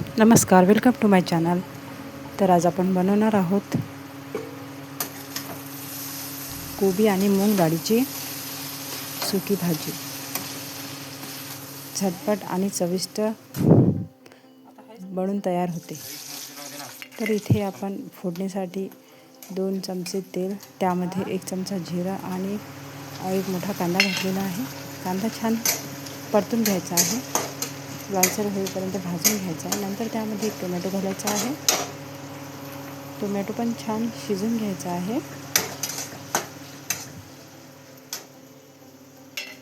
नमस्कार welcome to my channel तर आज आपण बनवणार आहोत कोबी आणि मूग डाळीची सुकी भाजी. झटपट आणि चविष्ट बनून तयार होते. तर इथे आपण फोडणीसाठी दोन चमचे तेल त्यामध्ये एक चमचा जिरा आणि एक मोठा कांदा घातलेला आहे. कांदा छान परतून घ्यायचा आहे. लालसर होईपर्यंत भाजून घ्यायचा. आहे नंतर त्यामध्ये एक टोमॅटो घालायचा आहे. टोमॅटो पण छान शिजून घ्यायचा आहे.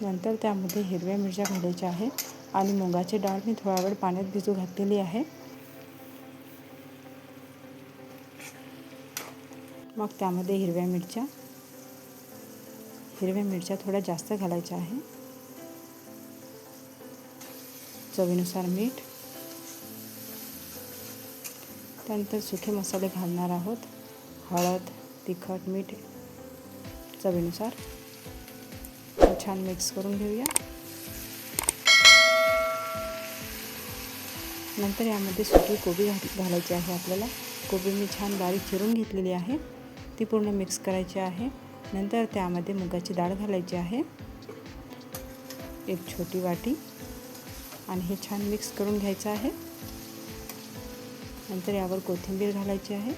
नंतर त्यामध्ये हिरव्या मिरच्या घालायच्या आहे आणि मुगाची डाळ मी थोडा वेळ पाण्यात भिजू घातलेली आहे. मग त्यामध्ये हिरव्या मिरच्या हिरव्या मिरच्या थोड्या जास्त घालायच्या आहे. चवीनुसार मीठ. त्यानंतर सुखे मसाले घालणार आहोत. हळद तिखट मीठ चवीनुसार. छान मिक्स करून घेऊया. नंतर यामध्ये सुकी कोबी घालायची आहे आपल्याला. कोबी मी छान बारीक चिरून घेतलेली आहे. ती पूर्ण मिक्स करायची आहे. नंतर त्यामध्ये मुगाची डाळ घालायची आहे. एक छोटी वाटी. आणि हे छान मिक्स करून घ्यायचं आहे. नंतर यावर कोथिंबीर घालायची आहे.